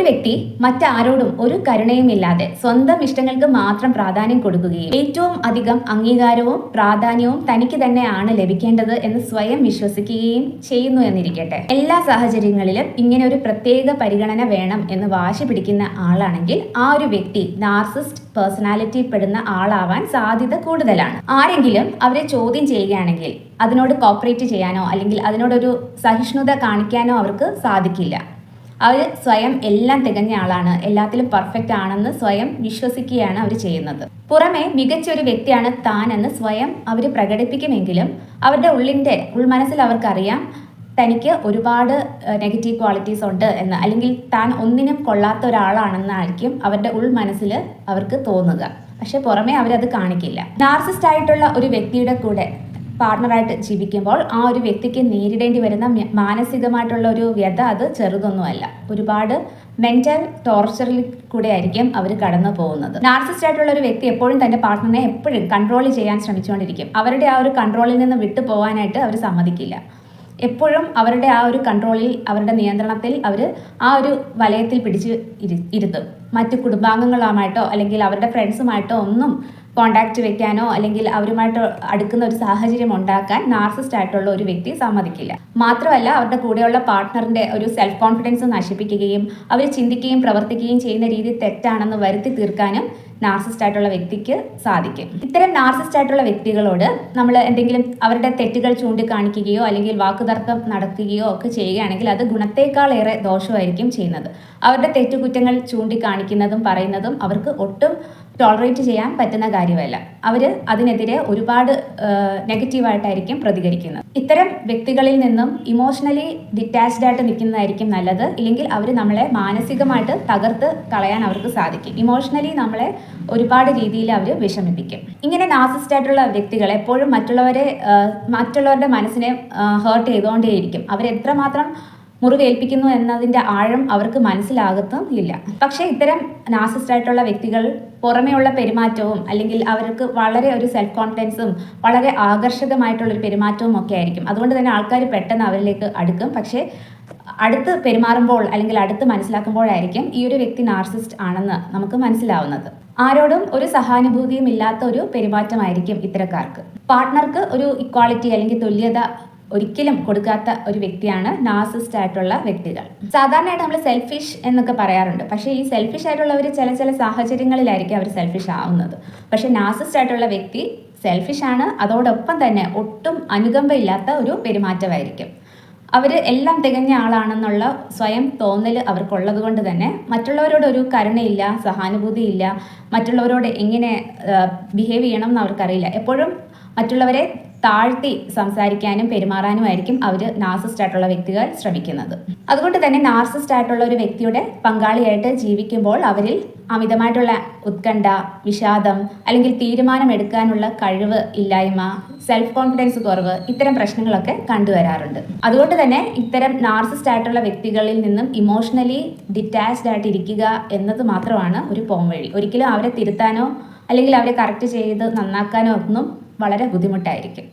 ഒരു വ്യക്തി മറ്റാരോടും ഒരു കരുണയും ഇല്ലാതെ സ്വന്തം ഇഷ്ടങ്ങൾക്ക് മാത്രം പ്രാധാന്യം കൊടുക്കുകയും ഏറ്റവും അധികം അംഗീകാരവും പ്രാധാന്യവും തനിക്ക് തന്നെയാണ് ലഭിക്കേണ്ടത് എന്ന് സ്വയം വിശ്വസിക്കുകയും ചെയ്യുന്നു എന്നിരിക്കട്ടെ. എല്ലാ സാഹചര്യങ്ങളിലും ഇങ്ങനെ ഒരു പ്രത്യേക പരിഗണന വേണം എന്ന് വാശി പിടിക്കുന്ന ആളാണെങ്കിൽ ആ ഒരു വ്യക്തി നാർസിസ്റ്റ് പേഴ്സണാലിറ്റി പെടുന്ന ആളാവാൻ സാധ്യത കൂടുതലാണ്. ആരെങ്കിലും അവരെ ചോദ്യം ചെയ്യുകയാണെങ്കിൽ അതിനോട് കോപ്പറേറ്റ് ചെയ്യാനോ അല്ലെങ്കിൽ അതിനോടൊരു സഹിഷ്ണുത കാണിക്കാനോ അവർക്ക് സാധിക്കില്ല. അവർ സ്വയം എല്ലാം തികഞ്ഞ ആളാണ്. എല്ലാത്തിലും പെർഫെക്റ്റ് ആണെന്ന് സ്വയം വിശ്വസിക്കുകയാണ് അവർ ചെയ്യുന്നത്. പുറമെ മികച്ച ഒരു വ്യക്തിയാണ് താനെന്ന് സ്വയം അവർ പ്രകടിപ്പിക്കുമെങ്കിലും അവരുടെ ഉള്ളിന്റെ ഉൾമനസ്സിൽ അവർക്കറിയാം തനിക്ക് ഒരുപാട് നെഗറ്റീവ് ക്വാളിറ്റീസ് ഉണ്ട് എന്ന്. അല്ലെങ്കിൽ താൻ ഒന്നിനും കൊള്ളാത്ത ഒരാളാണെന്നായിരിക്കും അവരുടെ ഉൾമനസ്സിൽ അവർക്ക് തോന്നുക. പക്ഷെ പുറമെ അവരത് കാണിക്കില്ല. നാർസിസ്റ്റ് ആയിട്ടുള്ള ഒരു വ്യക്തിയുടെ കൂടെ പാർട്ണറായിട്ട് ജീവിക്കുമ്പോൾ ആ ഒരു വ്യക്തിക്ക് നേരിടേണ്ടി വരുന്ന മാനസികമായിട്ടുള്ള ഒരു വ്യത അത് ചെറുതൊന്നുമല്ല. ഒരുപാട് മെന്റൽ ടോർച്ചറിൽ കൂടെ ആയിരിക്കും അവർ കടന്നു പോകുന്നത്. നാർസിസ്റ്റ് ആയിട്ടുള്ള ഒരു വ്യക്തി എപ്പോഴും തന്റെ പാർട്ണറിനെ എപ്പോഴും കൺട്രോൾ ചെയ്യാൻ ശ്രമിച്ചുകൊണ്ടിരിക്കും. അവരുടെ ആ ഒരു കൺട്രോളിൽ നിന്ന് വിട്ടു പോകാനായിട്ട് അവർ സമ്മതിക്കില്ല. എപ്പോഴും അവരുടെ ആ ഒരു കൺട്രോളിൽ അവരുടെ നിയന്ത്രണത്തിൽ അവർ ആ ഒരു വലയത്തിൽ പിടിച്ച് ഇരു- ഇരുത്തും. മറ്റു കുടുംബാംഗങ്ങളുമായിട്ടോ അല്ലെങ്കിൽ അവരുടെ ഫ്രണ്ട്സുമായിട്ടോ ഒന്നും കോണ്ടാക്ട് വെക്കാനോ അല്ലെങ്കിൽ അവരുമായിട്ട് അടുക്കുന്ന ഒരു സാഹചര്യം ഉണ്ടാക്കാൻ നാർസിസ്റ്റ് ആയിട്ടുള്ള ഒരു വ്യക്തി സമ്മതിക്കില്ല. മാത്രമല്ല അവരുടെ കൂടെയുള്ള പാർട്ട്ണറിന്റെ ഒരു സെൽഫ് കോൺഫിഡൻസ് നശിപ്പിക്കുകയും അവർ ചിന്തിക്കുകയും പ്രവർത്തിക്കുകയും ചെയ്യുന്ന രീതി തെറ്റാണെന്ന് വരുത്തി തീർക്കാനും നാർസിസ്റ്റ് ആയിട്ടുള്ള വ്യക്തിക്ക് സാധിക്കും. ഇത്തരം നാർസിസ്റ്റ് ആയിട്ടുള്ള വ്യക്തികളോട് നമ്മൾ എന്തെങ്കിലും അവരുടെ തെറ്റുകൾ ചൂണ്ടിക്കാണിക്കുകയോ അല്ലെങ്കിൽ വാക്കുതർക്കം നടത്തുകയോ ഒക്കെ ചെയ്യുകയാണെങ്കിൽ അത് ഗുണത്തേക്കാളേറെ ദോഷമായിരിക്കും ചെയ്യുന്നത്. അവരുടെ തെറ്റുകുറ്റങ്ങൾ ചൂണ്ടിക്കാണിക്കുന്നതും പറയുന്നതും അവർക്ക് ഒട്ടും ടോളറേറ്റ് ചെയ്യാൻ പറ്റുന്ന കാര്യമല്ല. അവർ അതിനെതിരെ ഒരുപാട് നെഗറ്റീവായിട്ടായിരിക്കും പ്രതികരിക്കുന്നത്. ഇത്തരം വ്യക്തികളിൽ നിന്നും ഇമോഷണലി ഡിറ്റാച്ച്ഡ് ആയിട്ട് നിൽക്കുന്നതായിരിക്കും നല്ലത്. ഇല്ലെങ്കിൽ അവർ നമ്മളെ മാനസികമായിട്ട് തകർത്ത് കളയാൻ അവർക്ക് സാധിക്കും. ഇമോഷണലി നമ്മളെ ഒരുപാട് രീതിയിൽ അവർ വിഷമിപ്പിക്കും. ഇങ്ങനെ നാസിസ്റ്റ് ആയിട്ടുള്ള വ്യക്തികൾ എപ്പോഴും മറ്റുള്ളവരെ മറ്റുള്ളവരുടെ മനസ്സിനെ ഹേർട്ട് ചെയ്തുകൊണ്ടേയിരിക്കും. അവരെത്രമാത്രം മുറിവേൽപ്പിക്കുന്നു എന്നതിന്റെ ആഴം അവർക്ക് മനസ്സിലാകത്തും ഇല്ല പക്ഷേ ഇത്തരം നാസിസ്റ്റായിട്ടുള്ള വ്യക്തികൾ പുറമേയുള്ള പെരുമാറ്റവും അല്ലെങ്കിൽ അവർക്ക് വളരെ ഒരു സെൽഫ് കോൺഫിഡൻസും വളരെ ആകർഷകമായിട്ടുള്ള ഒരു പെരുമാറ്റവും ഒക്കെ ആയിരിക്കും. അതുകൊണ്ട് തന്നെ ആൾക്കാർ പെട്ടെന്ന് അവരിലേക്ക് അടുക്കും. പക്ഷേ അടുത്ത് പെരുമാറുമ്പോൾ അല്ലെങ്കിൽ അടുത്ത് മനസ്സിലാക്കുമ്പോഴായിരിക്കും ഈ ഒരു വ്യക്തി നാർസിസ്റ്റ് ആണെന്ന് നമുക്ക് മനസ്സിലാവുന്നത്. ആരോടും ഒരു സഹാനുഭൂതിയും ഇല്ലാത്ത ഒരു പെരുമാറ്റമായിരിക്കും ഇത്തരക്കാർക്ക്. പാർട്ട്ണർക്ക് ഒരു ഇക്വാളിറ്റി അല്ലെങ്കിൽ തുല്യത ഒരിക്കലും കൊടുക്കാത്ത ഒരു വ്യക്തിയാണ് നാർസിസ്റ്റ് ആയിട്ടുള്ള വ്യക്തികൾ. സാധാരണയായിട്ട് നമ്മൾ സെൽഫിഷ് എന്നൊക്കെ പറയാറുണ്ട്. പക്ഷേ ഈ സെൽഫിഷ് ആയിട്ടുള്ളവർ ചില ചില സാഹചര്യങ്ങളിലായിരിക്കും അവർ സെൽഫിഷ് ആവുന്നത്. പക്ഷേ നാർസിസ്റ്റ് ആയിട്ടുള്ള വ്യക്തി സെൽഫിഷ് ആണ്. അതോടൊപ്പം തന്നെ ഒട്ടും അനുകമ്പയില്ലാത്ത ഒരു പെരുമാറ്റമായിരിക്കും. അവർ എല്ലാം തികഞ്ഞ ആളാണെന്നുള്ള സ്വയം തോന്നൽ അവർക്കുള്ളത് കൊണ്ട് തന്നെ മറ്റുള്ളവരോട് ഒരു കരുണയില്ല സഹാനുഭൂതിയില്ല മറ്റുള്ളവരോട് എങ്ങനെ ബിഹേവ് ചെയ്യണം എന്ന് അവർക്കറിയില്ല. എപ്പോഴും മറ്റുള്ളവരെ താഴ്ത്തി സംസാരിക്കാനും പെരുമാറാനും ആയിരിക്കും അവർ നാർസിസ്റ്റ് ആയിട്ടുള്ള വ്യക്തികൾ ശ്രമിക്കുന്നത്. അതുകൊണ്ട് തന്നെ നാർസിസ്റ്റ് ആയിട്ടുള്ള ഒരു വ്യക്തിയുടെ പങ്കാളിയായിട്ട് ജീവിക്കുമ്പോൾ അവരിൽ അമിതമായിട്ടുള്ള ഉത്കണ്ഠ വിഷാദം അല്ലെങ്കിൽ തീരുമാനമെടുക്കാനുള്ള കഴിവ് ഇല്ലായ്മ സെൽഫ് കോൺഫിഡൻസ് കുറവ് ഇത്തരം പ്രശ്നങ്ങളൊക്കെ കണ്ടുവരാറുണ്ട്. അതുകൊണ്ട് തന്നെ ഇത്തരം നാർസിസ്റ്റ് ആയിട്ടുള്ള വ്യക്തികളിൽ നിന്നും ഇമോഷണലി ഡിറ്റാച്ച്ഡ് ആയിട്ട് ഇരിക്കുക എന്നത് മാത്രമാണ് ഒരു പോംവഴി ഒരിക്കലും അവരെ തിരുത്താനോ അല്ലെങ്കിൽ അവരെ കറക്റ്റ് ചെയ്ത് നന്നാക്കാനോ ഒന്നും വളരെ ബുദ്ധിമുട്ടായിരിക്കും.